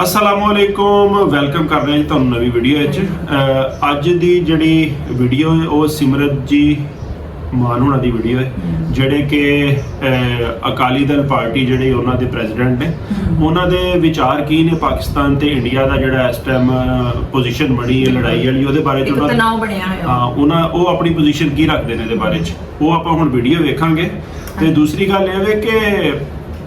ਅਸਲਾਮੁਅਲੈਕੁਮ welcome ਕਰ ਰਹੇ ਹਾਂ ਜੀ ਤੁਹਾਨੂੰ ਨਵੀਂ ਵੀਡੀਓ ਵਿੱਚ। ਅੱਜ ਦੀ ਜਿਹੜੀ ਵੀਡੀਓ ਹੈ ਉਹ ਸਿਮਰਤ ਜੀ ਮਾਨ ਹੋਣਾ ਦੀ ਵੀਡੀਓ ਹੈ ਜਿਹੜੇ ਕਿ ਅਕਾਲੀ ਦਲ ਪਾਰਟੀ ਜਿਹੜੇ ਉਹਨਾਂ ਦੇ ਪ੍ਰੈਜ਼ੀਡੈਂਟ ਨੇ ਉਹਨਾਂ ਦੇ ਵਿਚਾਰ ਕੀ ਨੇ ਪਾਕਿਸਤਾਨ ਤੇ ਇੰਡੀਆ ਦਾ ਜਿਹੜਾ ਇਸ ਟਾਈਮ ਪੋਜੀਸ਼ਨ ਬਣੀ ਹੈ ਲੜਾਈ ਵਾਲੀ ਉਹਦੇ ਬਾਰੇ ਚ ਉਹਨਾਂ ਤਣਾਅ ਬਣਿਆ ਹੋਇਆ। ਹਾਂ ਉਹਨਾਂ ਉਹ ਆਪਣੀ ਪੋਜੀਸ਼ਨ ਕੀ ਰੱਖਦੇ ਨੇ ਇਹਦੇ ਬਾਰੇ ਚ? ਉਹ ਆਪਾਂ ਹੁਣ ਵੀਡੀਓ ਵੇਖਾਂਗੇ। ਤੇ ਦੂਸਰੀ ਗੱਲ ਇਹ ਹੈ ਕਿ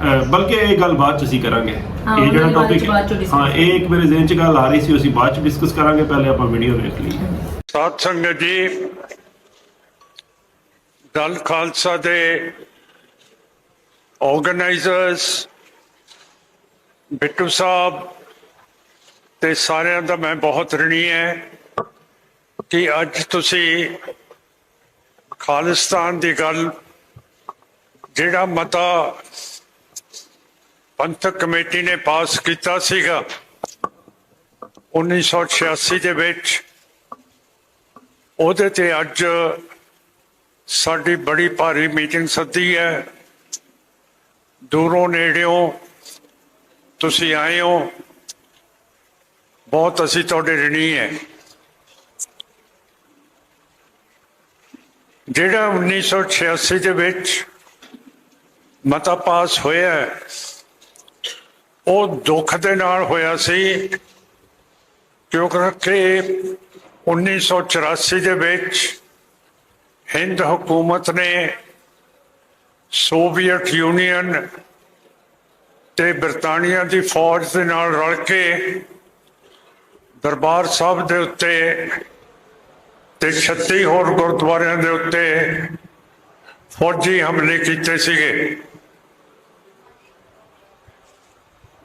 ਬਲਕਿ ਇਹ ਗੱਲ ਬਾਅਦ ਚ ਅਸੀਂ ਕਰਾਂਗੇ। ਹਾਂ, ਇਹ ਜਿਹੜਾ ਉਹਨਾਂ ਦੀ ਬਾਅਦ ਚ- ਟੌਪਿਕ ਬਾਅਦ ਚ discuss ਹਾਂ ਇਹ ਇੱਕ ਮੇਰੇ ਜ਼ਿਹਨ ਚ ਗੱਲ ਆ ਰਹੀ ਸੀ ਅਸੀਂ ਬਾਅਦ ਚ ਡਿਸਕਸ ਕਰਾਂਗੇ ਪਹਿਲੇ ਆਪਾਂ ਵੀਡੀਓ ਵੇਖ ਲਈਏ। ਸਾਧ ਸੰਗਤ ਜੀ ਦਲ ਖਾਲਸਾ ਦੇ ਆਰਗੇਨਾਈਜ਼ਰਸ ਬਿੱਟੂ ਸਾਹਿਬ ਤੇ ਸਾਰਿਆਂ ਦਾ ਮੈਂ ਬਹੁਤ ਰਣੀ ਹੈ ਕਿ ਅੱਜ ਤੁਸੀਂ ਖਾਲਿਸਤਾਨ ਦੀ ਗੱਲ ਜਿਹੜਾ ਮਤਾ ਪੰਥਕ ਕਮੇਟੀ ਨੇ ਪਾਸ ਕੀਤਾ ਸੀਗਾ 1986 ਦੇ ਵਿੱਚ। ਉਹਦੇ ਤੇ ਅੱਜ ਸਾਡੀ ਬੜੀ ਭਾਰੀ ਮੀਟਿੰਗ ਸੱਦੀ ਹੈ। ਦੂਰੋਂ ਨੇੜਿਓਂ ਤੁਸੀਂ ਆਏ ਹੋ। ਬਹੁਤ ਅਸੀਂ ਤੁਹਾਡੇ ਰਣੀ ਹੈ। ਜਿਹੜਾ 1986 ਦੇ ਵਿੱਚ ਮਤਾ ਪਾਸ ਹੋਇਆ ਉਹ ਦੁੱਖ ਦੇ ਨਾਲ ਹੋਇਆ ਸੀ। ਕਿਉਂਕਿ 1984 ਦੇ ਵਿੱਚ ਹਿੰਦ ਹਕੂਮਤ ਨੇ ਸੋਵੀਅਤ ਯੂਨੀਅਨ ਤੇ ਬਰਤਾਨੀਆ ਦੀ ਫੌਜ ਦੇ ਨਾਲ ਰਲ ਕੇ ਦਰਬਾਰ ਸਾਹਿਬ ਦੇ ਉੱਤੇ ਤੇ 36 ਹੋਰ ਗੁਰਦੁਆਰਿਆਂ ਦੇ ਉੱਤੇ ਫੌਜੀ ਹਮਲੇ ਕੀਤੇ ਸੀਗੇ।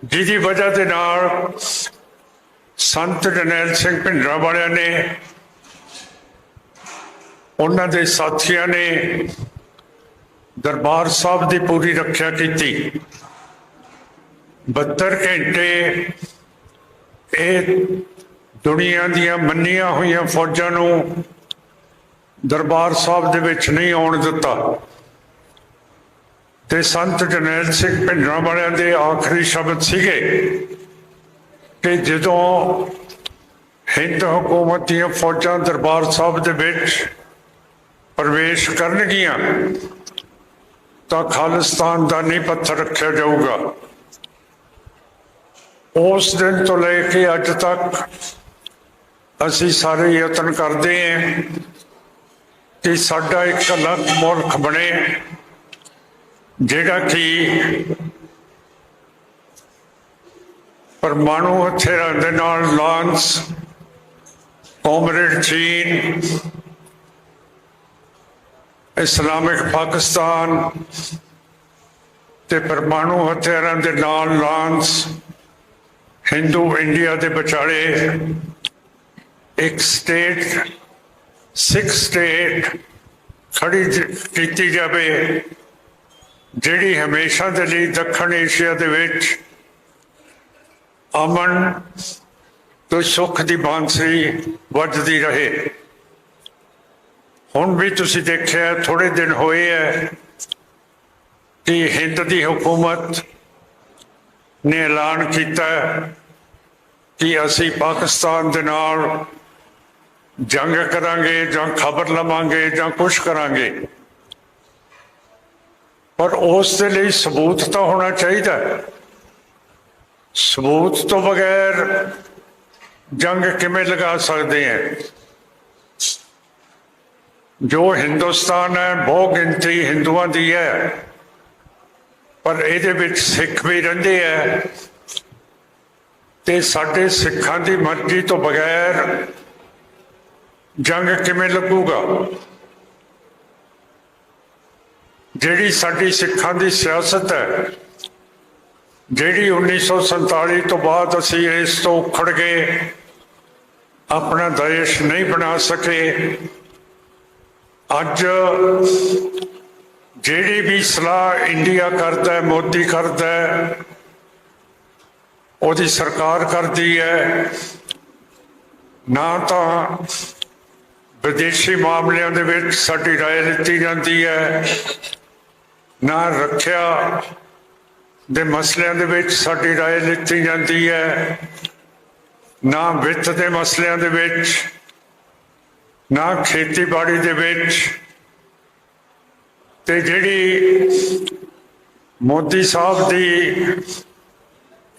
ਜਿਹਦੀ ਵਜ੍ਹਾ ਦੇ ਨਾਲ ਸੰਤ ਜਨੈਲ ਸਿੰਘ ਭਿੰਡਰਾਂ ਵਾਲਿਆਂ ਨੇ, ਉਹਨਾਂ ਦੇ ਸਾਥੀਆਂ ਨੇ ਦਰਬਾਰ ਸਾਹਿਬ ਦੀ ਪੂਰੀ ਰੱਖਿਆ ਕੀਤੀ। 72 ਘੰਟੇ ਇਹ ਦੁਨੀਆ ਦੀਆਂ ਮੰਨੀਆਂ ਹੋਈਆਂ ਫੌਜਾਂ ਨੂੰ ਦਰਬਾਰ ਸਾਹਿਬ ਦੇ ਵਿੱਚ ਨਹੀਂ ਆਉਣ ਦਿੱਤਾ। ਤੇ ਸੰਤ ਜਨੈਲ ਸਿੰਘ ਭਿੰਡਰਾਂ ਵਾਲਿਆਂ ਦੇ ਆਖਰੀ ਸ਼ਬਦ ਸੀਗੇ ਕਿ ਜਦੋਂ ਹਿੰਦ ਹਕੂਮਤ ਦੀਆਂ ਫੌਜਾਂ ਦਰਬਾਰ ਸਾਹਿਬ ਦੇ ਵਿੱਚ ਪ੍ਰਵੇਸ਼ ਕਰਨਗੀਆਂ, ਤਾਂ ਖਾਲਿਸਤਾਨ ਦਾ ਨਹੀਂ ਪੱਥਰ ਰੱਖਿਆ ਜਾਊਗਾ। ਉਸ ਦਿਨ ਤੋਂ ਲੈ ਕੇ ਅੱਜ ਤੱਕ ਅਸੀਂ ਸਾਰੇ ਯਤਨ ਕਰਦੇ ਹਾਂ ਕਿ ਸਾਡਾ ਇੱਕ ਅਲੱਗ ਮੁਲਕ ਬਣੇ। ਜਿਹੜਾ ਕਿ ਪਰਮਾਣੂ ਹਥਿਆਰਾਂ ਦੇ ਨਾਲ ਲਾਂਸ, ਕਮਰੇਡ ਚੀਨ, ਇਸਲਾਮਿਕ ਪਾਕਿਸਤਾਨ ਤੇ ਪਰਮਾਣੂ ਹਥਿਆਰਾਂ ਦੇ ਨਾਲ ਲਾਂਸ, ਹਿੰਦੂ ਇੰਡੀਆ ਦੇ ਵਿਚਾਲੇ ਇੱਕ ਸਟੇਟ, ਸਿੱਖ ਸਟੇਟ ਖੜੀ ਕੀਤੀ ਜਾਵੇ। ਜਿਹੜੀ ਹਮੇਸ਼ਾ ਦੇ ਲਈ ਦੱਖਣ ਏਸ਼ੀਆ ਦੇ ਵਿੱਚ ਅਮਨ ਤੇ ਸੁੱਖ ਦੀ ਬਾਂਸਰੀ ਵੱਜਦੀ ਰਹੇ। ਹੁਣ ਵੀ ਤੁਸੀਂ ਦੇਖਿਆ ਥੋੜੇ ਦਿਨ ਹੋਏ ਹੈ ਕਿ ਹਿੰਦ ਦੀ ਹਕੂਮਤ ਨੇ ਐਲਾਨ ਕੀਤਾ ਕਿ ਅਸੀਂ ਪਾਕਿਸਤਾਨ ਦੇ ਨਾਲ ਜੰਗ ਕਰਾਂਗੇ ਜਾਂ ਖਬਰ ਲਵਾਂਗੇ ਜਾਂ ਕੁਝ ਕਰਾਂਗੇ। ਪਰ ਉਸ ਦੇ ਲਈ ਸਬੂਤ ਤਾਂ ਹੋਣਾ ਚਾਹੀਦਾ ਸਬੂਤ ਤੋਂ ਬਗੈਰ ਜੰਗ ਕਿਵੇਂ ਲਗਾ ਸਕਦੇ ਹਾਂ? ਜੋ ਹਿੰਦੁਸਤਾਨ ਹੈ, ਬਹੁ ਗਿਣਤੀ ਹਿੰਦੂਆਂ ਦੀ ਹੈ। ਪਰ ਇਹਦੇ ਵਿੱਚ ਸਿੱਖ ਵੀ ਰਹਿੰਦੇ ਹੈ। ਤੇ ਸਾਡੇ ਸਿੱਖਾਂ ਦੀ ਮਰਜ਼ੀ ਤੋਂ ਬਗੈਰ ਜੰਗ ਕਿਵੇਂ ਲੱਗੂਗਾ? ਜਿਹੜੀ ਸਾਡੀ ਸਿੱਖਾਂ ਦੀ ਸਿਆਸਤ ਹੈ, ਜਿਹੜੀ 1947 ਤੋਂ ਬਾਅਦ ਅਸੀਂ ਇਸ ਤੋਂ ਉਖੜ ਗਏ, ਆਪਣਾ ਦੇਸ਼ ਨਹੀਂ ਬਣਾ ਸਕੇ, ਅੱਜ ਜਿਹੜੀ ਵੀ ਸਲਾਹ ਇੰਡੀਆ ਕਰਦਾ ਹੈ, ਮੋਦੀ ਕਰਦਾ ਹੈ, ਉਹਦੀ ਸਰਕਾਰ ਕਰਦੀ ਹੈ, ਨਾ ਤਾਂ ਵਿਦੇਸ਼ੀ ਮਾਮਲਿਆਂ ਦੇ ਵਿੱਚ ਸਾਡੀ ਰਾਏ ਲਿੱਤੀ ਜਾਂਦੀ ਹੈ ਨਾ ਰੱਖਿਆ ਦੇ ਮਸਲਿਆਂ ਦੇ ਵਿੱਚ ਸਾਡੀ رائے ਲਿੱਤੀ ਜਾਂਦੀ ਹੈ ਨਾ ਵਿੱਤ ਦੇ ਮਸਲਿਆਂ ਦੇ ਵਿੱਚ ਨਾ ਖੇਤੀਬਾੜੀ ਦੇ ਵਿੱਚ ਤੇ ਜਿਹੜੀ ਮੋਦੀ ਸਾਹਿਬ ਦੀ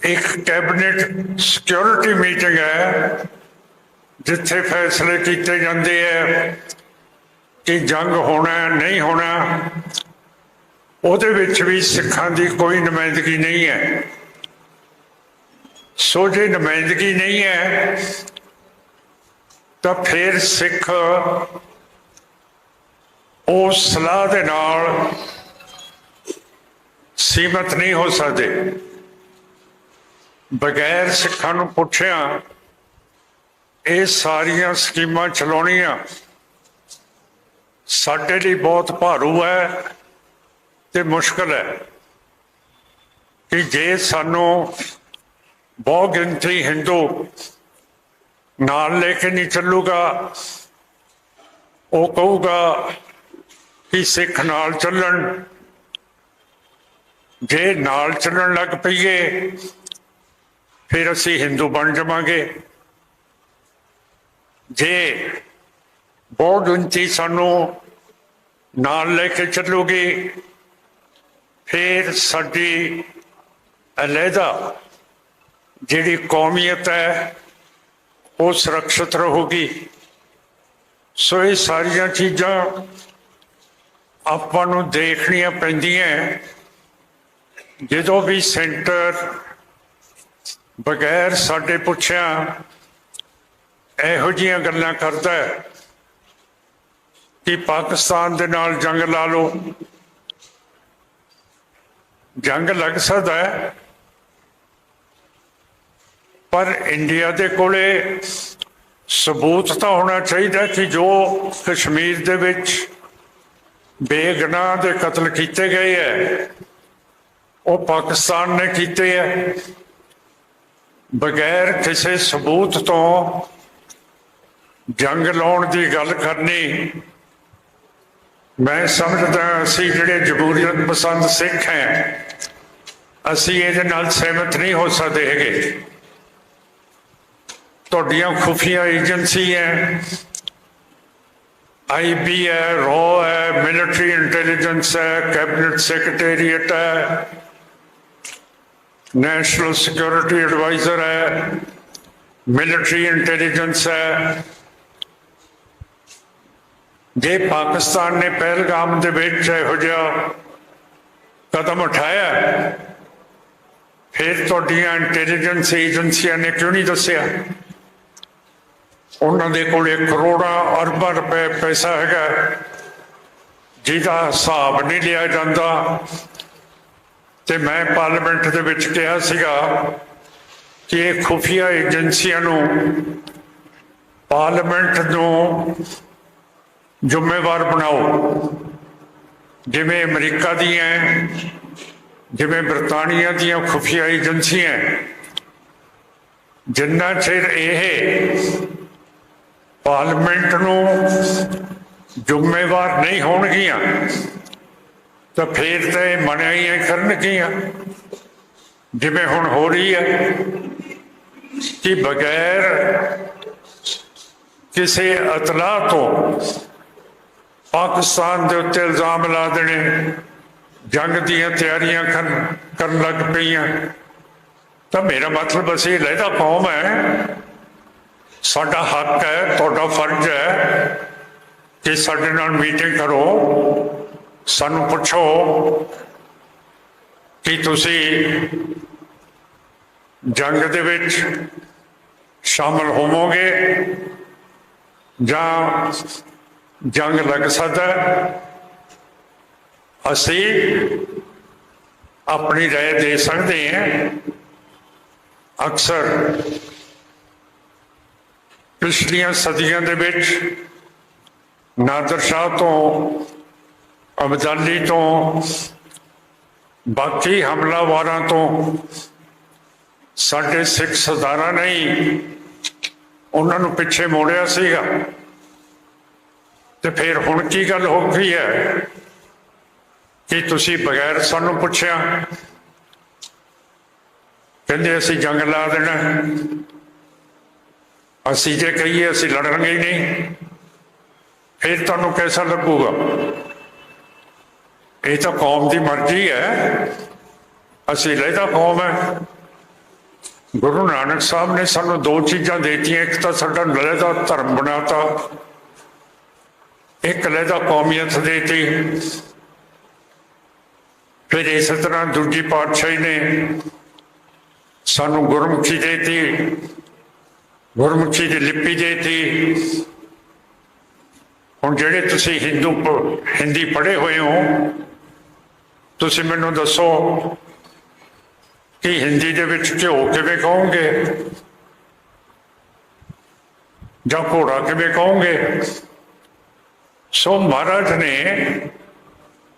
ਇੱਕ ਕੈਬਨਿਟ ਸਿਕਿਉਰਿਟੀ ਮੀਟਿੰਗ ਹੈ ਜਿੱਥੇ ਫੈਸਲੇ ਕੀਤੇ ਜਾਂਦੇ ਹੈ ਕਿ ਜੰਗ ਹੋਣਾ ਹੈ, ਨਹੀਂ ਹੋਣਾ ਉਹਦੇ ਵਿੱਚ ਵੀ ਸਿੱਖਾਂ ਦੀ ਕੋਈ ਨੁਮਾਇੰਦਗੀ ਨਹੀਂ ਹੈ। ਸੋ ਜੇ ਨੁਮਾਇੰਦਗੀ ਨਹੀਂ ਹੈ, ਤਾਂ ਫਿਰ ਸਿੱਖ ਉਹ ਸਲਾਹ ਦੇ ਨਾਲ ਸੀਮਤ ਨਹੀਂ ਹੋ ਸਕਦੇ। ਬਗੈਰ ਸਿੱਖਾਂ ਨੂੰ ਪੁੱਛਿਆ, ਇਹ ਸਾਰੀਆਂ ਸਕੀਮਾਂ ਚਲਾਉਣੀਆਂ ਸਾਡੇ ਲਈ ਬਹੁਤ ਭਾਰੂ ਹੈ। ਤੇ ਮੁਸ਼ਕਲ ਹੈ ਕਿ ਜੇ ਸਾਨੂੰ ਬਹੁ ਗਿਣਤੀ ਹਿੰਦੂ ਨਾਲ ਲੈ ਕੇ ਨਹੀਂ ਚੱਲੂਗਾ, ਉਹ ਕਹੂਗਾ ਕਿ ਸਿੱਖ ਨਾਲ ਚੱਲਣ। ਜੇ ਨਾਲ ਚੱਲਣ ਲੱਗ ਪਈਏ, ਫਿਰ ਅਸੀਂ ਹਿੰਦੂ ਬਣ ਜਾਵਾਂਗੇ। ਜੇ ਬਹੁਤ ਗਿਣਤੀ ਸਾਨੂੰ ਨਾਲ ਲੈ ਕੇ ਚੱਲੂਗੀ ਫਿਰ ਸਾਡੀ ਅਲੱਗਾ ਜਿਹੜੀ ਕੌਮੀਅਤ ਹੈ, ਉਹ ਸੁਰੱਖਿਅਤ ਰਹੂਗੀ। ਸੋ ਇਹ ਸਾਰੀਆਂ ਚੀਜ਼ਾਂ ਆਪਾਂ ਨੂੰ ਦੇਖਣੀਆਂ ਪੈਂਦੀਆਂ ਜਦੋਂ ਵੀ ਸੈਂਟਰ ਬਗੈਰ ਸਾਡੇ ਪੁੱਛਿਆ ਇਹੋ ਜਿਹੀਆਂ ਗੱਲਾਂ ਕਰਦਾ ਹੈ ਕਿ ਪਾਕਿਸਤਾਨ ਦੇ ਨਾਲ ਜੰਗ ਲਾ ਲਓ ਜੰਗ ਲੱਗ ਸਕਦਾ ਹੈ। ਪਰ ਇੰਡੀਆ ਦੇ ਕੋਲੇ ਸਬੂਤ ਤਾਂ ਹੋਣਾ ਚਾਹੀਦਾ ਕਿ ਜੋ ਕਸ਼ਮੀਰ ਦੇ ਵਿੱਚ ਬੇਗਨਾਹ ਦੇ ਕਤਲ ਕੀਤੇ ਗਏ ਹੈ, ਉਹ ਪਾਕਿਸਤਾਨ ਨੇ ਕੀਤੇ ਹੈ। ਬਗੈਰ ਕਿਸੇ ਸਬੂਤ ਤੋਂ ਜੰਗ ਲਾਉਣ ਦੀ ਗੱਲ ਕਰਨੀ ਮੈਂ ਸਮਝਦਾ ਅਸੀਂ ਜਿਹੜੇ ਜਮਹੂਰੀਅਤ ਪਸੰਦ ਸਿੱਖ ਹੈ, ਅਸੀਂ ਇਹਦੇ ਨਾਲ ਸਹਿਮਤ ਨਹੀਂ ਹੋ ਸਕਦੇ ਹੈਗੇ। ਤੁਹਾਡੀਆਂ ਖੁਫੀਆ ਏਜੰਸੀ ਹੈ ਆਈਬੀ ਹੈ, ਰੋ ਹੈ, ਮਿਲਟਰੀ ਇੰਟੈਲੀਜੈਂਸ ਹੈ, ਕੈਬਨਿਟ ਸੈਕਟਰੀਏਟ ਹੈ, ਨੈਸ਼ਨਲ ਸਿਕਿਉਰਿਟੀ ਐਡਵਾਈਜ਼ਰ ਹੈ, ਮਿਲਟਰੀ ਇੰਟੈਲੀਜੈਂਸ ਹੈ। ਜੇ ਪਾਕਿਸਤਾਨ ਨੇ ਪਹਿਲਗਾਮ ਦੇ ਵਿੱਚ ਇਹੋ ਜਿਹਾ ਕਦਮ ਉਠਾਇਆ, ਫਿਰ ਤੁਹਾਡੀਆਂ ਇੰਟੈਲੀਜੈਂਸ ਏਜੰਸੀਆਂ ਨੇ ਕਿਉਂ ਨਹੀਂ ਦੱਸਿਆ? ਉਹਨਾਂ ਦੇ ਕੋਲ ਕਰੋੜਾਂ ਅਰਬਾਂ ਰੁਪਏ ਪੈਸਾ ਹੈਗਾ, ਜਿਹਦਾ ਹਿਸਾਬ ਨਹੀਂ ਲਿਆ ਜਾਂਦਾ। ਤੇ ਮੈਂ ਪਾਰਲੀਮੈਂਟ ਦੇ ਵਿੱਚ ਕਿਹਾ ਸੀਗਾ ਕਿ ਇਹ ਖੁਫੀਆ ਏਜੰਸੀਆਂ ਨੂੰ ਪਾਰਲੀਮੈਂਟ ਨੂੰ ਜ਼ਿੰਮੇਵਾਰ ਬਣਾਓ। ਜਿਵੇਂ ਅਮਰੀਕਾ ਦੀਆਂ ਜਿਵੇਂ ਬਰਤਾਨੀਆ ਦੀਆਂ ਖੁਫੀਆ ਏਜੰਸੀਆਂ ਜਿੰਨਾ ਚਿਰ ਇਹ ਪਾਰਲੀਮੈਂਟ ਨੂੰ ਜ਼ਿੰਮੇਵਾਰ ਨਹੀਂ ਹੋਣਗੀਆਂ, ਤਾਂ ਫੇਰ ਤਾਂ ਇਹ ਮਨਾਈਆਂ ਕਰਨਗੀਆਂ। ਜਿਵੇਂ ਹੁਣ ਹੋ ਰਹੀ ਹੈ ਕਿ ਬਗੈਰ ਕਿਸੇ ਅਤਲਾਹ ਤੋਂ ਪਾਕਿਸਤਾਨ ਦੇ ਉੱਤੇ ਇਲਜ਼ਾਮ ਲਾ ਦੇਣੇ। ਜੰਗ ਦੀਆਂ ਤਿਆਰੀਆਂ ਕਰਨ ਲੱਗ ਪਈਆਂ। ਤਾਂ ਮੇਰਾ ਮਤਲਬ ਅਸੀਂ ਲਹਿਦਾ ਕੌਮ ਹੈ। ਸਾਡਾ ਹੱਕ ਹੈ, ਤੁਹਾਡਾ ਫਰਜ਼ ਹੈ ਕਿ ਸਾਡੇ ਨਾਲ ਮੀਟਿੰਗ ਕਰੋ। ਸਾਨੂੰ ਪੁੱਛੋ ਕਿ ਤੁਸੀਂ ਜੰਗ ਦੇ ਵਿੱਚ ਸ਼ਾਮਲ ਹੋਵੋਗੇ ਜਾਂ ਜੰਗ ਲੱਗ ਸਕਦਾ ਹੈ। ਅਸੀਂ ਆਪਣੀ رائے ਦੇ ਸਕਦੇ ਹਾਂ ਅਕਸਰ ਪਿਛਲੀਆਂ ਸਦੀਆਂ ਦੇ ਵਿੱਚ ਨਾਦਰ ਸ਼ਾਹ ਤੋਂ ਅਬਦਾਲੀ ਤੋਂ ਬਾਕੀ ਹਮਲਾਵਾਰਾਂ ਤੋਂ ਸਾਡੇ ਸਿੱਖ ਸਰਦਾਰਾਂ ਨੇ ਹੀ ਉਹਨਾਂ ਨੂੰ ਪਿੱਛੇ ਮੋੜਿਆ ਸੀਗਾ ਤੇ ਫਿਰ ਹੁਣ ਕੀ ਗੱਲ ਹੋ ਗਈ ਹੈ? ਕਿ ਤੁਸੀਂ ਬਗੈਰ ਸਾਨੂੰ ਪੁੱਛਿਆ? ਕਹਿੰਦੇ ਅਸੀਂ ਜੰਗ ਲਾ ਦੇਣਾ। ਅਸੀਂ ਜੇ ਕਹੀਏ ਅਸੀਂ ਲੜਾਂਗੇ ਹੀ ਨਹੀਂ। ਫਿਰ ਤੁਹਾਨੂੰ ਕਿਹਦਾ ਲੱਗੂਗਾ? ਇਹ ਤਾਂ ਕੌਮ ਦੀ ਮਰਜ਼ੀ ਹੈ। ਅਸੀਂ ਲਹਿਦਾ ਕੌਮ ਹੈ। ਗੁਰੂ ਨਾਨਕ ਸਾਹਿਬ ਨੇ ਸਾਨੂੰ ਦੋ ਚੀਜ਼ਾਂ ਦੇਤੀਆਂ। ਇੱਕ ਤਾਂ ਸਾਡਾ ਲਹਿਦਾ ਧਰਮ ਬਣਾਤਾ। ਇੱਕ ਲਹਿਦਾ ਕੌਮੀਅਤ ਦੇਤੀ ਫਿਰ ਇਸ ਤਰ੍ਹਾਂ ਦੂਜੀ ਪਾਤਸ਼ਾਹੀ ਨੇ ਸਾਨੂੰ ਗੁਰਮੁਖੀ ਦੇਤੀ ਗੁਰਮੁਖੀ ਦੀ ਲਿਪੀ ਦੇਤੀ ਹੁਣ ਜਿਹੜੇ ਤੁਸੀਂ ਹਿੰਦੂ ਪ- ਹਿੰਦੀ ਪੜ੍ਹੇ ਹੋਏ ਹੋ, ਤੁਸੀਂ ਮੈਨੂੰ ਦੱਸੋ ਕਿ ਹਿੰਦੀ ਦੇ ਵਿੱਚ ਘਿਓ ਕਿਵੇਂ ਕਹੋਗੇ ਜਾਂ ਘੋੜਾ ਕਿਵੇਂ ਕਹੋਗੇ ਸੋ ਮਹਾਰਾਜ ਨੇ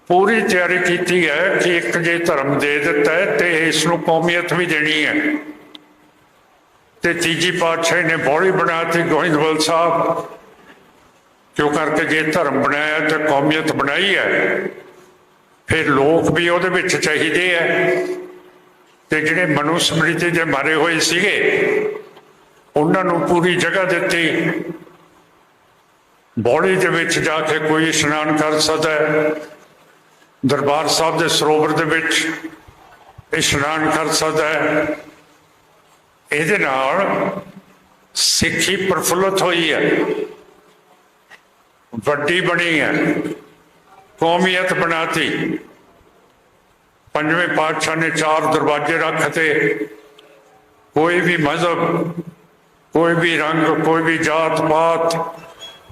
ਪੂਰੀ ਤਿਆਰੀ ਕੀਤੀ ਹੈ ਕਿ ਇੱਕ ਜੇ ਧਰਮ ਦੇ ਦਿੱਤਾ ਹੈ ਤੇ ਇਸ ਨੂੰ ਕੌਮੀਅਤ ਵੀ ਦੇਣੀ ਹੈ। ਤੇ ਤੀਜੀ ਪਾਤਸ਼ਾਹੀ ਨੇ ਬੋਲੀ ਬਣਾਤੀ ਗੋਇੰਦਵਾਲ ਸਾਹਿਬ, ਕਿਉਂ ਕਰਕੇ ਜੇ ਧਰਮ ਬਣਾਇਆ ਤੇ ਕੌਮੀਅਤ ਬਣਾਈ ਹੈ, ਫਿਰ ਲੋਕ ਵੀ ਉਹਦੇ ਵਿੱਚ ਚਾਹੀਦੇ ਹੈ। ਤੇ ਜਿਹੜੇ ਮਨੂ ਸਮ੍ਰਿਤੀ ਦੇ ਮਾਰੇ ਹੋਏ ਸੀਗੇ, ਉਹਨਾਂ ਨੂੰ ਪੂਰੀ ਜਗ੍ਹਾ ਦਿੱਤੀ। ਬੋਲੀ ਦੇ ਵਿੱਚ ਜਾ ਕੇ ਕੋਈ ਇਸ਼ਨਾਨ ਕਰ ਸਕਦਾ ਹੈ। ਦਰਬਾਰ ਸਾਹਿਬ ਦੇ ਸਰੋਵਰ ਦੇ ਵਿੱਚ ਇਸ਼ਨਾਨ ਕਰ ਸਕਦਾ ਹੈ। ਇਹਦੇ ਨਾਲ ਸਿੱਖੀ ਪ੍ਰਫੁੱਲਤ ਹੋਈ ਹੈ। ਵੱਡੀ ਬਣੀ ਹੈ। ਕੌਮੀਅਤ ਬਣਾਤੀ। ਪੰਜਵੇਂ ਪਾਤਸ਼ਾਹ ਨੇ ਚਾਰ ਦਰਵਾਜ਼ੇ ਰੱਖਤੇ। ਕੋਈ ਵੀ ਮਜ਼ਹਬ, ਕੋਈ ਵੀ ਰੰਗ, ਕੋਈ ਵੀ ਜਾਤ ਪਾਤ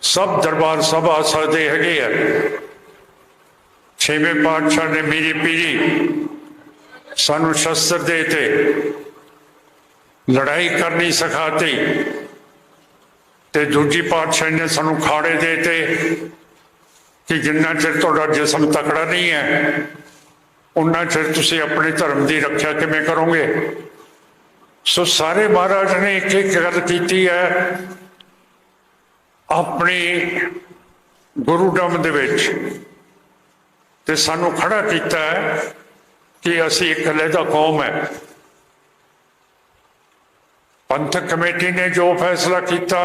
ਸਭ ਦਰਬਾਰ ਸਭ ਆ ਸਕਦੇ ਹੈਗੇ ਆ। ਛੇਵੇਂ ਪਾਤਸ਼ਾਹ ਨੇ ਮੇਰੀ ਪੀਰੀ ਸਾਨੂੰ ਸ਼ਸਤਰ ਦੇ ਤੇ ਲੜਾਈ ਕਰਨੀ ਸਿਖਾਤੀ ਤੇ ਦੂਜੀ ਪਾਤਸ਼ਾਹ ਨੇ ਸਾਨੂੰ ਖਾੜੇ ਦੇ ਤੇ ਕਿ ਜਿੰਨਾ ਚਿਰ ਤੁਹਾਡਾ ਜਿਸਮ ਤਕੜਾ ਨਹੀਂ ਹੈ, ਉਨਾ ਚਿਰ ਤੁਸੀਂ ਆਪਣੇ ਧਰਮ ਦੀ ਰੱਖਿਆ ਕਿਵੇਂ ਕਰੋਗੇ? ਸੋ ਸਾਰੇ ਮਹਾਰਾਜ ਨੇ ਇੱਕ ਇੱਕ ਗੱਲ ਕੀਤੀ ਹੈ ਆਪਣੀ ਗੁਰੂਡਮ ਦੇ ਵਿੱਚ ਤੇ ਸਾਨੂੰ ਖੜਾ ਕੀਤਾ ਹੈ ਕਿ ਅਸੀਂ ਇੱਕ ਲਹਿਦਾ ਕੌਮ ਹੈ। ਪੰਥਕ ਕਮੇਟੀ ਨੇ ਜੋ ਫੈਸਲਾ ਕੀਤਾ,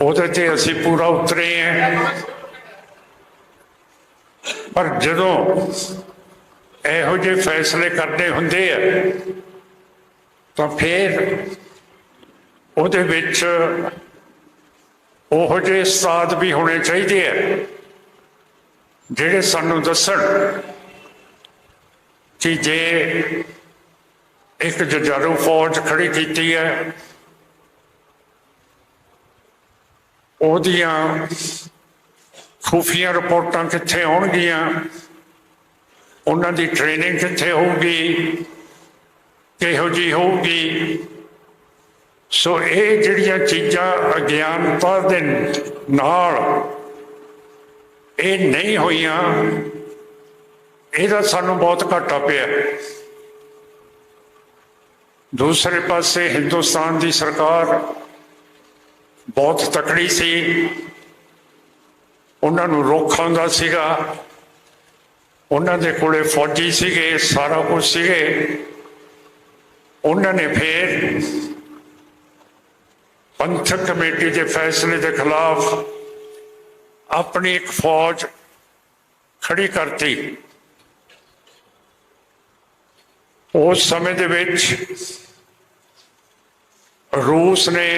ਉਹਦੇ ਤੇ ਅਸੀਂ ਪੂਰਾ ਉਤਰੇ ਹਾਂ। ਪਰ ਜਦੋਂ ਇਹੋ ਜਿਹੇ ਫੈਸਲੇ ਕਰਨੇ ਹੁੰਦੇ ਆ, ਤਾਂ ਫਿਰ ਉਹਦੇ ਵਿੱਚ ਉਹੋ ਜਿਹੇ ਉਸਤਾਦ ਵੀ ਹੋਣੇ ਚਾਹੀਦੇ ਆ, ਜਿਹੜੇ ਸਾਨੂੰ ਦੱਸਣ ਕਿ ਜੇ ਇੱਕ ਜਜਾਰੂ ਫੌਜ ਖੜੀ ਕੀਤੀ ਹੈ, ਉਹਦੀਆਂ ਖੂਫੀਆ ਰਿਪੋਰਟਾਂ ਕਿੱਥੇ ਆਉਣਗੀਆਂ, ਉਹਨਾਂ ਦੀ ਟ੍ਰੇਨਿੰਗ ਕਿੱਥੇ ਹੋਊਗੀ, ਕਿਹੋ ਜੀ ਹੋਊਗੀ ਸੋ ਇਹ ਜਿਹੜੀਆਂ ਚੀਜ਼ਾਂ ਅਗਿਆਨਤਾ ਦੇ ਨਾਲ ਇਹ ਨਹੀਂ ਹੋਈਆਂ, ਇਹਦਾ ਸਾਨੂੰ ਬਹੁਤ ਘਾਟਾ ਪਿਆ। ਦੂਸਰੇ ਪਾਸੇ ਹਿੰਦੁਸਤਾਨ ਦੀ ਸਰਕਾਰ ਬਹੁਤ ਤਕੜੀ ਸੀ। ਉਹਨਾਂ ਨੂੰ ਰੋਕਣ ਦਾ ਸੀਗਾ। ਉਹਨਾਂ ਦੇ ਕੋਲੇ ਫੌਜੀ ਸੀਗੇ, ਸਾਰਾ ਕੁਝ ਸੀਗੇ। ਉਹਨਾਂ ਨੇ ਫੇਰ ਪੰਥਕ ਕਮੇਟੀ ਦੇ ਫੈਸਲੇ ਦੇ ਖਿਲਾਫ ਆਪਣੀ ਇੱਕ ਫੌਜ ਖੜੀ ਕਰਤੀ। ਉਸ ਸਮੇਂ ਦੇ ਵਿੱਚ ਰੂਸ ਨੇ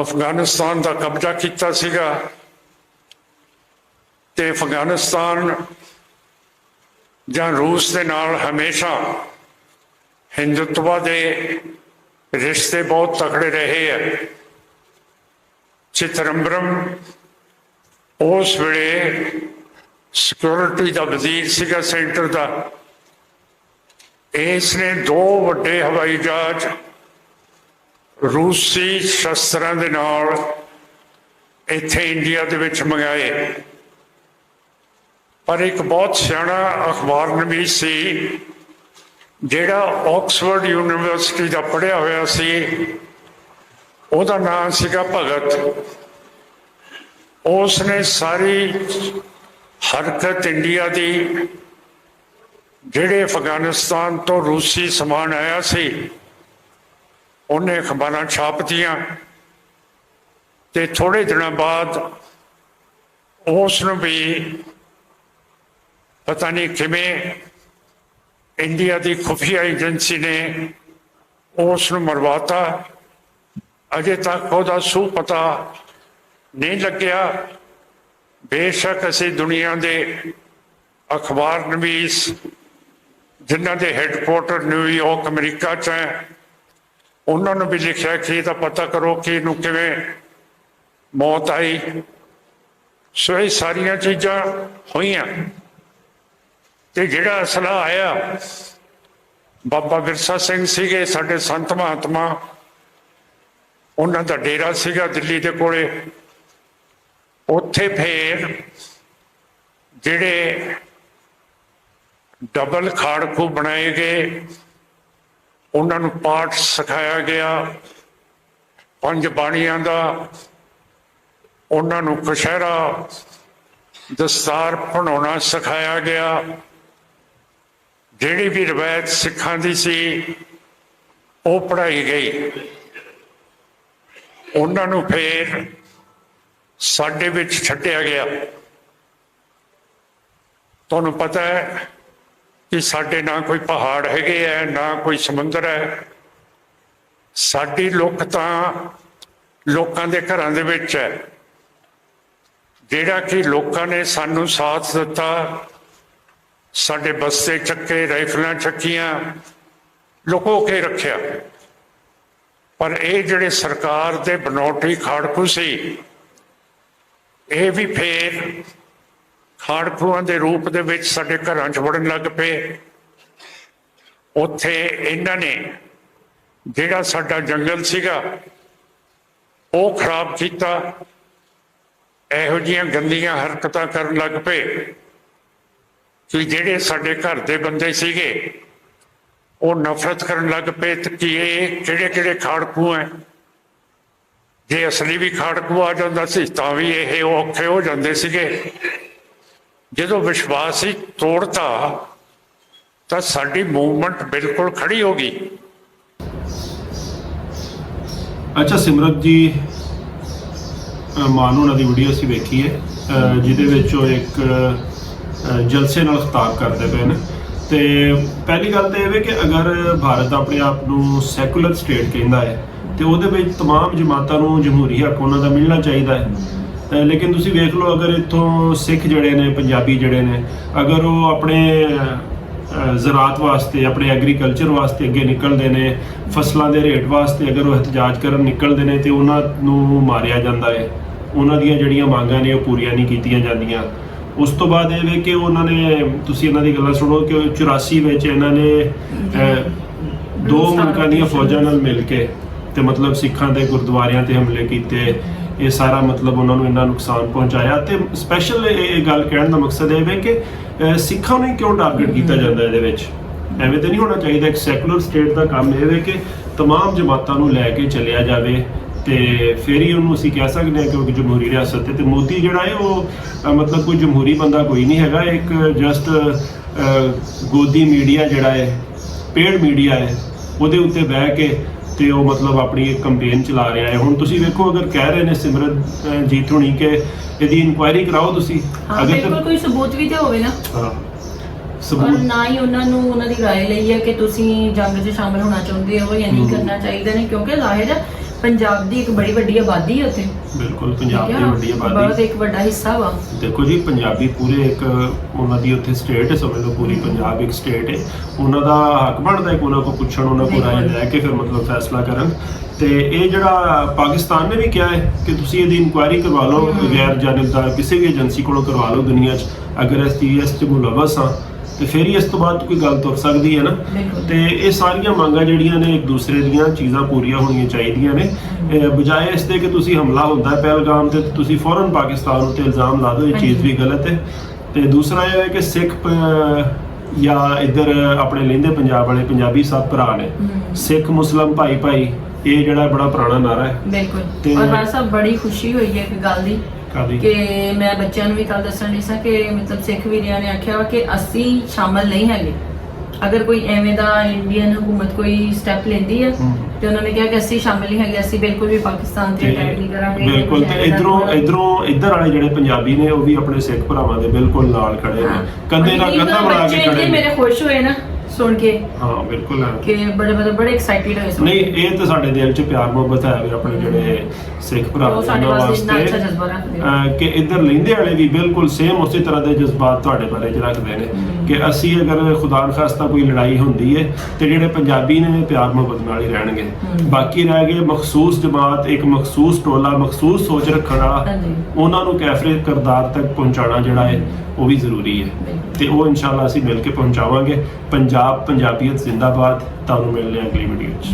ਅਫਗਾਨਿਸਤਾਨ ਦਾ ਕਬਜ਼ਾ ਕੀਤਾ ਸੀਗਾ ਤੇ ਅਫਗਾਨਿਸਤਾਨ ਜਾਂ ਰੂਸ ਦੇ ਨਾਲ ਹਮੇਸ਼ਾ ਹਿੰਦੁੱਤਵਾ ਦੇ ਰਿਸ਼ਤੇ ਬਹੁਤ ਤਕੜੇ ਰਹੇ ਆ। ਚਿਤਰੰਬਰਮ ਉਸ ਵੇਲੇ ਸਿਕਿਉਰਿਟੀ ਦਾ ਵਜ਼ੀਰ ਸੀਗਾ ਸੈਂਟਰ ਦਾ। ਇਸ ਨੇ ਦੋ ਵੱਡੇ ਹਵਾਈ ਜਹਾਜ਼ ਰੂਸੀ ਸ਼ਸਤਰਾਂ ਦੇ ਨਾਲ ਇੱਥੇ ਇੰਡੀਆ ਦੇ ਵਿੱਚ ਮੰਗਾਏ। ਪਰ ਇੱਕ ਬਹੁਤ ਸਿਆਣਾ ਅਖਬਾਰ ਨਵੀਸ ਸੀ ਜਿਹੜਾ ਆਕਸਫੋਰਡ ਯੂਨੀਵਰਸਿਟੀ ਦਾ ਪੜ੍ਹਿਆ ਹੋਇਆ ਸੀ, ਉਹਦਾ ਨਾਮ ਸੀਗਾ ਭਗਤ। ਉਸ ਨੇ ਸਾਰੀ ਹਰਕਤ ਇੰਡੀਆ ਦੀ, ਜਿਹੜੇ ਅਫਗਾਨਿਸਤਾਨ ਤੋਂ ਰੂਸੀ ਸਮਾਨ ਆਇਆ ਸੀ, ਉਹਨੇ ਅਖਬਾਰਾਂ ਛਾਪਤੀਆਂ ਤੇ ਥੋੜੇ ਦਿਨਾਂ ਬਾਅਦ ਉਸ ਨੂੰ ਵੀ ਪਤਾ ਨਹੀਂ ਕਿਵੇਂ ਇੰਡੀਆ ਦੀ ਖੁਫੀਆ ਏਜੰਸੀ ਨੇ ਉਸ ਨੂੰ ਮਰਵਾਤਾ। ਅਜੇ ਤੱਕ ਉਹਦਾ ਸੂ ਪਤਾ ਨਹੀਂ ਲੱਗਿਆ। ਬੇਸ਼ੱਕ ਅਸੀਂ ਦੁਨੀਆ ਦੇ ਅਖਬਾਰ ਨਵੀਸ, ਜਿਨ੍ਹਾਂ ਦੇ ਹੈੱਡਕੁਆਟਰ ਨਿਊਯਾਰਕ ਅਮਰੀਕਾ 'ਚ ਹੈ, ਉਹਨਾਂ ਨੂੰ ਵੀ ਲਿਖਿਆ ਕਿ ਇਹਦਾ ਪਤਾ ਕਰੋ ਕਿ ਇਹਨੂੰ ਕਿਵੇਂ ਮੌਤ ਆਈ। ਸੋ ਇਹ ਸਾਰੀਆਂ ਚੀਜ਼ਾਂ ਹੋਈਆਂ। ਤੇ ਜਿਹੜਾ ਅਸਲਾ ਆਇਆ, ਬਾਬਾ ਵਿਰਸਾ ਸਿੰਘ ਸੀਗੇ, ਸਾਡੇ ਸੰਤ ਮਹਾਤਮਾ। ਉਹਨਾਂ ਦਾ ਡੇਰਾ ਸੀਗਾ ਦਿੱਲੀ ਦੇ ਕੋਲੇ। ਉੱਥੇ ਫੇਰ ਜਿਹੜੇ ਡਬਲ ਖਾੜਕੂ ਬਣਾਏ ਗਏ, ਉਹਨਾਂ ਨੂੰ ਪਾਠ ਸਿਖਾਇਆ ਗਿਆ। ਪੰਜ ਬਾਣੀਆਂ ਦਾ, ਉਹਨਾਂ ਨੂੰ ਕਸ਼ਹਿਰਾ ਦਸਤਾਰ ਬਣਾਉਣਾ ਸਿਖਾਇਆ ਗਿਆ। ਜਿਹੜੀ ਵੀ ਰਵਾਇਤ ਸਿੱਖਾਂ ਦੀ ਸੀ, ਉਹ ਪੜਾਈ ਗਈ। ਉਹਨਾਂ ਨੂੰ ਫੇਰ ਸਾਡੇ ਵਿੱਚ ਛੱਡਿਆ ਗਿਆ। ਤੁਹਾਨੂੰ ਪਤਾ ਹੈ ਕਿ ਸਾਡੇ ਨਾ ਕੋਈ ਪਹਾੜ ਹੈਗੇ ਹੈ ਨਾ ਕੋਈ ਸਮੁੰਦਰ ਹੈ ਸਾਡੀ ਲੁੱਕ ਤਾਂ ਲੋਕਾਂ ਦੇ ਘਰਾਂ ਦੇ ਵਿੱਚ ਹੈ ਜਿਹੜਾ ਕਿ ਲੋਕਾਂ ਨੇ ਸਾਨੂੰ ਸਾਥ ਦਿੱਤਾ ਸਾਡੇ ਬਸਤੇ ਚੱਕੇ, ਰਾਈਫਲਾਂ ਚੱਕੀਆਂ, ਲੁਕੋ ਕੇ ਰੱਖਿਆ। ਪਰ ਇਹ ਜਿਹੜੇ ਸਰਕਾਰ ਦੇ ਬਨੌਟੀ ਖਾੜਕੂ ਸੀ, ਇਹ ਵੀ ਫੇਰ ਖਾੜਕੂਆਂ ਦੇ ਰੂਪ ਦੇ ਵਿੱਚ ਸਾਡੇ ਘਰਾਂ 'ਚ ਵੜਨ ਲੱਗ ਪਏ। ਉੱਥੇ ਇਹਨਾਂ ਨੇ ਜਿਹੜਾ ਸਾਡਾ ਜੰਗਲ ਸੀਗਾ, ਉਹ ਖਰਾਬ ਕੀਤਾ। ਇਹੋ ਜਿਹੀਆਂ ਗੰਦੀਆਂ ਹਰਕਤਾਂ ਕਰਨ ਲੱਗ ਪਏ। ਕਿ ਜਿਹੜੇ ਸਾਡੇ ਘਰ ਦੇ ਬੰਦੇ ਸੀਗੇ ਉਹ ਨਫ਼ਰਤ ਕਰਨ ਲੱਗ ਪਏ ਕਿ ਇਹ ਕਿਹੜੇ ਕਿਹੜੇ ਖਾੜਕੂ ਐ? ਜੇ ਅਸਲੀ ਵੀ ਖਾੜਕੂ ਆ ਜਾਂਦਾ ਸੀ ਤਾਂ ਵੀ ਇਹ ਔਖੇ ਹੋ ਜਾਂਦੇ ਸੀਗੇ। ਜਦੋਂ ਵਿਸ਼ਵਾਸ ਹੀ ਤੋੜਤਾ ਤਾਂ ਸਾਡੀ ਮੂਵਮੈਂਟ ਬਿਲਕੁਲ ਖੜੀ ਹੋ ਗਈ। ਅੱਛਾ ਸਿਮਰਤ ਜੀ ਅ, ਮਾਨ ਉਹਨਾਂ ਦੀ ਵੀਡੀਓ ਅਸੀਂ ਵੇਖੀ ਹੈ। ਜਿਹਦੇ ਵਿੱਚ ਉਹ ਇੱਕ ਜਲਸੇ ਨਾਲ ਖਿਤਾਬ ਕਰਦੇ ਪਏ ਨੇ ਤੇ ਪਹਿਲੀ ਗੱਲ ਤਾਂ ਇਹ ਹੈ ਕਿ ਅਗਰ ਭਾਰਤ ਆਪਣੇ ਆਪ ਨੂੰ ਸੈਕੂਲਰ ਸਟੇਟ ਕਹਿੰਦਾ ਹੈ ਤੇ ਉਹਦੇ ਵਿੱਚ तमाम ਜਮਾਤਾਂ ਨੂੰ ਜਮਹੂਰੀ ਹੱਕ ਉਹਨਾਂ ਦਾ ਮਿਲਣਾ ਚਾਹੀਦਾ ਹੈ ਅ, ਲੇਕਿਨ ਤੁਸੀਂ ਵੇਖ ਲਓ ਅਗਰ ਇੱਥੋਂ ਸਿੱਖ ਜਿਹੜੇ ਨੇ ਪੰਜਾਬੀ ਜਿਹੜੇ ਨੇ ਅਗਰ ਉਹ ਆਪਣੇ ਅ, ਜ਼ਰਾਤ ਵਾਸਤੇ ਆਪਣੇ ਐਗਰੀਕਲਚਰ ਵਾਸਤੇ ਅੱਗੇ ਨਿਕਲਦੇ ਨੇ ਫਸਲਾਂ ਦੇ ਰੇਟ ਵਾਸਤੇ ਅਗਰ ਉਹ ਇhtਜਾਜ ਕਰਨ ਨਿਕਲਦੇ ਨੇ ਤੇ ਉਹਨਾਂ ਨੂੰ ਮਾਰਿਆ ਜਾਂਦਾ ਹੈ ਉਹਨਾਂ ਦੀਆਂ ਜਿਹੜੀਆਂ ਮੰਗਾਂ ਨੇ ਉਹ ਪੂਰੀਆਂ ਨਹੀਂ ਕੀਤੀਆਂ ਜਾਂਦੀਆਂ ਉਸ ਤੋਂ ਬਾਅਦ ਇਹ ਵੇ ਕਿ ਉਹਨਾਂ ਨੇ ਤੁਸੀਂ ਇਹਨਾਂ ਦੀ ਗੱਲਾਂ ਸੁਣੋ ਕਿ 84 ਵਿੱਚ ਇਹਨਾਂ ਨੇ ਅ, ਦੋ ਮੁਲਕਾਂ ਦੀਆਂ ਫੌਜਾਂ ਨਾਲ ਮਿਲ ਕੇ ਤੇ ਮਤਲਬ ਸਿੱਖਾਂ ਦੇ ਗੁਰਦੁਆਰਿਆਂ ਤੇ ਹਮਲੇ ਕੀਤੇ ਇਹ ਸਾਰਾ ਮਤਲਬ ਉਹਨਾਂ ਨੂੰ ਇੰਨਾ ਨੁਕਸਾਨ ਪਹੁੰਚਾਇਆ ਤੇ ਸਪੈਸ਼ਲ ਇਹ ਗੱਲ ਕਹਿਣ ਦਾ ਮਕਸਦ ਇਹ ਹੈ ਕਿ ਅਹ, ਸਿੱਖਾਂ ਨੂੰ ਹੀ ਕਿਉਂ ਟਾਰਗੇਟ ਕੀਤਾ ਜਾਂਦਾ ਇਹਦੇ ਵਿੱਚ ਐਵੇਂ ਤਾਂ ਨਹੀਂ ਹੋਣਾ ਚਾਹੀਦਾ ਇੱਕ ਸੈਕੂਲਰ ਸਟੇਟ ਦਾ ਕੰਮ ਇਹ ਹੈ ਕਿ तमाम ਜਮਾਤਾਂ ਨੂੰ ਲੈ ਕੇ ਚੱਲਿਆ ਜਾਵੇ ਤੇ ਫਿਰ ਹੀ ਉਹਨੂੰ ਅਸੀਂ ਕਹਿ ਸਕਦੇ ਹਾਂ ਕਿ ਉਹ ਇੱਕ ਜਮਹੂਰੀ ਰਿਆਸਤ ਹੈ ਤੇ ਮੋਦੀ ਜਿਹੜਾ ਹੈ ਉਹ ਅਹ, ਮਤਲਬ ਕੋਈ ਜਮਹੂਰੀ ਬੰਦਾ ਕੋਈ ਨਹੀਂ ਹੈਗਾ ਇੱਕ ਜਸਟ ਗੋਦੀ ਮੀਡੀਆ ਜਿਹੜਾ ਹੈ ਪੇਡ ਮੀਡੀਆ ਹੈ ਉਹਦੇ ਉੱਤੇ ਬਹਿ ਕੇ ਤੇ ਉਹ ਮਤਲਬ ਆਪਣੀ ਇੱਕ ਕੈਂਪੇਨ ਚਲਾ ਰਿਹਾ ਹੈ ਹੁਣ ਤੁਸੀਂ ਵੇਖੋ ਅਗਰ ਕਹਿ ਰਹੇ ਨੇ ਸਿਮਰਤ ਅਹ, ਜੀਤ ਹੁਣੀ ਕਿ ਇਹਦੀ ਇਨਕੁਆਇਰੀ ਕਰਾਓ ਤੁਸੀਂ ਹਾਂ ਅਗਰ ਬਿਲਕੁਲ ਤਾਂ- ਕੋਈ ਸਬੂਤ ਵੀ ਤੇ ਹੋਵੇ ਨਾ ਹਾਂ ਔਰ ਸਬੂਤ ਨਾ ਹੀ ਉਹਨਾਂ ਨੂੰ ਉਹਨਾਂ ਦੀ رائے ਲਈ ਹੈ ਕਿ ਤੁਸੀਂ ਜੰਗ 'ਚ ਸ਼ਾਮਲ ਹੋਣਾ ਚਾਹੁੰਦੇ ਹੋ ਜਾਂ ਨਹੀਂ ਹਮ। ਕਰਨਾ ਚਾਹੀਦਾ ਨੇ ਕਿਉਂਕਿ ਜ਼ਾਹਿਰ ਹੈ ਪੰਜਾਬ ਦੀ ਇੱਕ ਬੜੀ ਵੱਡੀ ਆਬਾਦੀ ਹੈ ਉੱਥੇ। ਬਿਲਕੁਲ ਪੰਜਾਬ ਦੀ ਠੀਕ ਨਾ? ਵੱਡੀ ਬਹੁਤ ਆਬਾਦੀ ਇੱਕ ਵੱਡਾ ਹਿੱਸਾ ਵਾ। ਦੇਖੋ ਜੀ ਪੰਜਾਬੀ ਪੂਰੇ ਇੱਕ ਉਹਨਾਂ ਦੀ ਉੱਥੇ ਸਟੇਟ ਹੈ ਸਮਝ ਲਓ ਪੂਰੀ ਪੰਜਾਬ ਇੱਕ ਸਟੇਟ ਹੈ ਉਹਨਾਂ ਦਾ ਹੱਕ ਬਣਦਾ ਹੈ ਕਿ ਉਹਨਾਂ ਪੁੱਛਣ ਉਹਨਾਂ ਕੋਲ ਰਾਏ ਬਿਲਕੁਲ। ਲੈ ਕੇ ਫਿਰ ਮਤਲਬ ਫੈਸਲਾ ਕਰਨ। ਤੇ ਇਹ ਜਿਹੜਾ ਪਾਕਿਸਤਾਨ ਨੇ ਵੀ ਕਿਹਾ ਹੈ ਕਿ ਤੁਸੀਂ ਇਹਦੀ ਇਨਕੁਆਇਰੀ ਕਰਵਾ ਲਓ। ਗੈਰ ਜਾਣਬਦਾਰ ਕਿਸੇ ਵੀ ਏਜੰਸੀ ਕੋਲੋਂ ਕਰਵਾ ਲਓ ਦੁਨੀਆ 'ਚ। ਅਗਰ ਇਸ ਚੀਜ਼ 'ਚ ਮੁਲਵਸ ਹਾਂ ਤੇ ਫਿਰ ਹੀ ਇਸ ਤੋਂ ਬਾਅਦ ਕੋਈ ਗੱਲ ਤੁਰ ਸਕਦੀ ਹੈ ਨਾ। ਤੇ ਇਹ ਸਾਰੀਆਂ ਮੰਗਾਂ ਜਿਹੜੀਆਂ ਨੇ ਇੱਕ ਦੂਸਰੇ ਦੀਆਂ ਚੀਜ਼ਾਂ ਪੂਰੀਆਂ ਹੋਣੀਆਂ ਚਾਹੀਦੀਆਂ ਨੇ। ਬਜਾਏ ਇਸ ਦੇ ਕਿ ਤੁਸੀਂ ਹਮਲਾ ਹੁੰਦਾ ਹੈ ਪਹਿਲਗਾਮ ਤੇ ਤੁਸੀਂ ਫੌਰਨ ਪਾਕਿਸਤਾਨ ਉੱਤੇ ਇਲਜ਼ਾਮ ਲਾ ਦਿਓ ਇਹ ਚੀਜ਼ ਵੀ ਗਲਤ ਹੈ। ਤੇ ਦੂਸਰਾ ਇਹ ਹੈ ਕਿ ਸਿੱਖ ਜਾਂ ਇੱਧਰ ਆਪਣੇ ਲਹਿੰਦੇ ਪੰਜਾਬ ਵਾਲੇ ਪੰਜਾਬੀ ਸਭ ਭਰਾ ਨੇ। ਸਿੱਖ ਮੁਸਲਮ ਭਾਈ ਭਾਈ ਇਹ ਜਿਹੜਾ ਬੜਾ ਪੁਰਾਣਾ ਨਾਰਾ ਹੈ। ਬਿਲਕੁਲ। ਔਰ ਬਾਰ ਸਾਹਿਬ ਬੜੀ ਖੁਸ਼ੀ ਹੋਈ ਹੈ ਇੱਕ ਗੱਲ ਦੀ। ਕਾਦੀ ਕਿ ਮੈਂ ਬੱਚਿਆਂ ਨੂੰ ਵੀ ਕੱਲ ਦੱਸਣ ਲਈ ਸਾਂ ਕਿ ਮਤਲਬ ਸਿੱਖ ਵੀਰਿਆਂ ਨੇ ਆਖਿਆ ਵਾ ਕਿ ਅਸੀਂ ਸ਼ਾਮਲ ਨਹੀਂ ਹੈਗੇ। ਅਗਰ ਕੋਈ ਐਵੇਂ ਦਾ ਇੰਡੀਅਨ ਹਕੂਮਤ ਕੋਈ ਸਟੈਪ ਲੈਂਦੀ ਹੈ। ਹਮ। ਤੇ ਉਹਨਾਂ ਨੇ ਕਿਹਾ ਕਿ ਅਸੀਂ ਸ਼ਾਮਿਲ ਨਹੀਂ ਹੈਗੇ ਅਸੀਂ ਬਿਲਕੁਲ ਵੀ ਪਾਕਿਸਤਾਨ ਤੇ ਅਟੈਕ ਨਹੀਂ ਕਰਾਂਗੇ ਬਿਲਕੁਲ ਤੇ ਇਧਰੋਂ ਇਧਰੋਂ ਇੱਧਰ ਵਾਲੇ ਜਿਹੜੇ ਪੰਜਾਬੀ ਨੇ ਉਹ ਵੀ ਆਪਣੇ ਸਿੱਖ ਭਰਾਵਾਂ ਦੇ ਬਿਲਕੁਲ ਨਾਲ ਖੜੇ ਨੇ। ਕੰਧੇ ਨਾਲ ਕੰਧਾ ਬਣਾ ਕੇ ਖੜੇ ਨੇ। ਮੇਰੇ ਖੁਸ਼ ਹੋਏ ਨਾ। ਸੁਣ ਕੇ ਹਾਂ ਬਿਲਕੁਲ। ਹੈ ਕਿ ਬੜੇ ਮਤਲਬ ਬੜੇ ਐਕਸਾਈਟਿਡ ਹੋਏ ਸੁਣ ਨਹੀਂ ਕੇ। ਇਹ ਤਾਂ ਸਾਡੇ ਦਿਲ 'ਚ ਪਿਆਰ ਮੁਹੱਬਤ ਹੈ ਵੀ ਆਪਣੇ ਜਿਹੜੇ ਸਿੱਖ ਭਰਾ ਉਹ ਸਾਡੇ ਉਹਨਾਂ ਵਾਸਤੇ ਇੰਨਾ ਅੱਛਾ ਜਜ਼ਬਾ ਰੱਖਦੇ ਆ ਅਹ, ਕਿ ਇੱਧਰ ਲੈਂਦੇ ਵਾਲੇ ਵੀ ਬਿਲਕੁਲ ਸੇਮ ਉਸੇ ਤਰ੍ਹਾਂ ਦੇ ਜਜ਼ਬਾਤ ਤੁਹਾਡੇ ਬਾਰੇ 'ਚ ਰੱਖਦੇ ਨੇ ਕਿ ਅਸੀਂ ਅਗਰ ਖੁਦਾ ਨਖਾਸਤਾ ਕੋਈ ਲੜਾਈ ਹੁੰਦੀ ਹੈ ਤੇ ਜਿਹੜੇ ਪੰਜਾਬੀ ਨੇ ਪਿਆਰ ਮੁਹੱਬਤ ਨਾਲ ਹੀ ਰਹਿਣਗੇ। ਬਾਕੀ ਰਹਿ ਗਏ ਮਖਸੂਸ ਜਮਾਤ ਇੱਕ ਮਖਸੂਸ ਟੋਲਾ ਮਖਸੂਸ ਸੋਚ ਰੱਖਣ ਹਾਂਜੀ। ਉਹਨਾਂ ਨੂੰ ਕੈਫਰੇ ਕਰਦਾਰ ਤੱਕ ਪਹੁੰਚਾਉਣਾ ਜਿਹੜਾ ਹੈ ਉਹ ਵੀ ਜ਼ਰੂਰੀ ਹੈ। ਬਿਲਕੁਲ। ਤੇ ਉਹ ਇਨਸ਼ਾਅੱਲਾ ਅਸੀਂ ਮਿਲ ਕੇ ਪਹੁੰਚਾਵਾਂਗੇ। ਪੰਜਾਬ ਪੰਜਾਬੀਅਤ ਜ਼ਿੰਦਾਬਾਦ। ਤੁਹਾਨੂੰ ਮਿਲਦੇ ਹਾਂ ਅਗਲੀ ਵੀਡੀਓ 'ਚ।